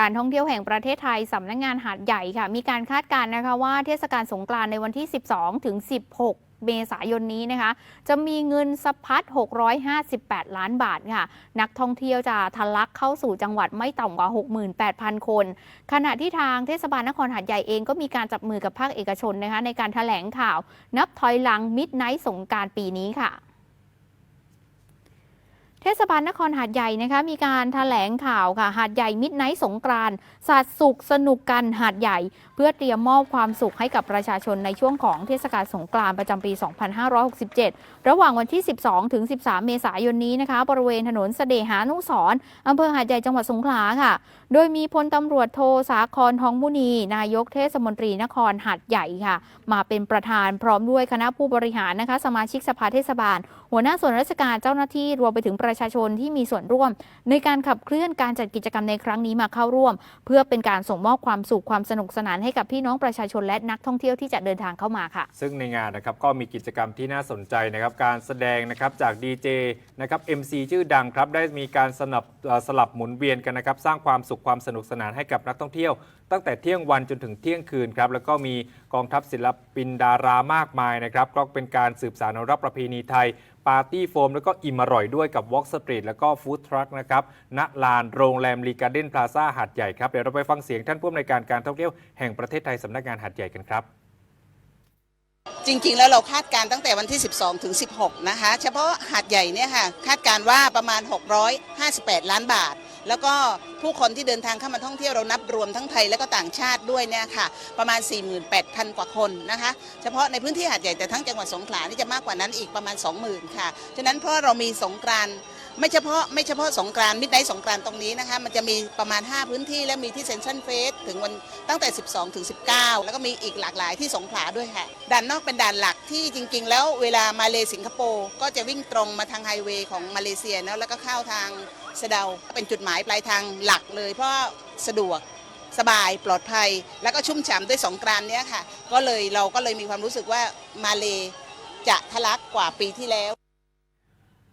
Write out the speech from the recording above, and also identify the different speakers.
Speaker 1: การท่องเที่ยวแห่งประเทศไทยสำนักงานหาดใหญ่ค่ะ มีการคาดการณ์นะคะว่าเทศกาลสงกรานต์ในวันที่ 12 ถึง 16เมษายนนี้นะคะ จะมีเงินสะพัด 658 ล้านบาทค่ะ นักท่องเที่ยวจะทะลักเข้าสู่จังหวัดไม่ต่ำกว่า 68,000 คน ขณะที่ทางเทศบาลนครหาดใหญ่เองก็มีการจับมือกับภาคเอกชนนะคะ ในการถแถลงข่าว นับถอยหลังมิดไนท์สงกรารปีนี้ค่ะ เทศบาลนครหาดใหญ่นะคะมีการถแถลงข่าวค่ะหาดใหญ่มิดไนท์สงกรานต์สาดสุขสนุกกันหาดใหญ่ เพื่อเตรียมมอบความสุขให้กับประชาชนในช่วงของเทศกาลสงกรานต์ประจำปี 2567 ระหว่างวันที่ 12 ถึง 13 เมษายนนี้นะคะ บริเวณถนนเสดหานุสรณ์อำเภอหาดใหญ่จังหวัดสงขลาค่ะ โดยมีพลตำรวจโทสาครทองมุนี นายกเทศมนตรีนครหาดใหญ่ค่ะ มาเป็นประธานพร้อมด้วยคณะผู้บริหารนะคะ สมาชิกสภาเทศบาล หัวหน้าส่วนราชการเจ้าหน้าที่รวมไปถึงประประชาชนที่มีส่วนร่วม ในการขับเคลื่อนการจัดกิจกรรมในครั้งนี้มาเข้าร่วม เพื่อเป็นการส่งมอบความสุขความสนุกสนานให้กับพี่น้องประชาชนและนักท่องเที่ยวที่จะเดินทางเข้ามาค่ะ
Speaker 2: ซึ่งในงานนะครับก็มีกิจกรรมที่น่าสนใจนะครับการแสดงนะครับจากดีเจนะครับ MC ชื่อดังครับได้มีการสนับสลับหมุนเวียนกันนะครับสร้างความสุขความสนุกสนานให้กับนักท่องเที่ยว ตั้งแต่เที่ยงวันจนถึงเที่ยงคืนครับแล้วก็มีกองทัพศิลปินดารามากมายนะครับก็เป็นการสืบสานรักษ์ประเพณีไทยปาร์ตี้โฟม แล้วก็อิ่มอร่อยด้วยกับวอล์กสตรีทแล้วก็ฟู้ดทรัคนะครับณลานโรงแรมรีการ์เด้นพลาซ่าหาดใหญ่ครับ เดี๋ยวเราไปฟังเสียงท่านผู้อำนวยการการท่องเที่ยวแห่งประเทศไทยสำนักงานหาดใหญ่กันครับ
Speaker 3: จริงๆ แล้วเราคาดการณ์ตั้งแต่วันที่ 12 ถึง 16 นะคะ เฉพาะหาดใหญ่เนี่ยค่ะ คาดการณ์ว่าประมาณ 658 ล้านบาท แล้วก็ผู้คนที่เดินทางเข้ามาท่องเที่ยวเรานับรวมทั้งไทยและก็ต่างชาติด้วยเนี่ยค่ะประมาณ 48,000 กว่าคนนะคะเฉพาะในพื้นที่หาดใหญ่แต่ทั้งจังหวัดสงขลานี่จะมากกว่านั้นอีกประมาณ 20,000 ค่ะ ฉะนั้นเพราะเรามีสงกรานต์ ไม่เฉพาะไม่เฉพาะสงกรานต์มิดไนท์สงกรานต์ตรงนี้นะคะมันจะมีประมาณ 5 พื้นที่และมีที่เซนทรัลเฟสถึงวันตั้งแต่ 12 ถึง 19 แล้วก็มีอีกหลากหลายที่สงขลาด้วยค่ะด่านนอกเป็นด่านหลักที่จริง ๆ แล้วเวลามาเลสิงคโปร์ก็จะวิ่งตรงมาทางไฮเวย์ของมาเลเซียเนอะแล้วก็เข้าทางสะเดาเป็นจุดหมายปลายทางหลักเลย เพราะสะดวกสบายปลอดภัย แล้วก็ชุ่มฉ่ำด้วยสงกรานต์เนี้ยค่ะ ก็เลยเราก็เลยมีความรู้สึกว่ามาเลจะทะลักกว่าปีที่แล้ว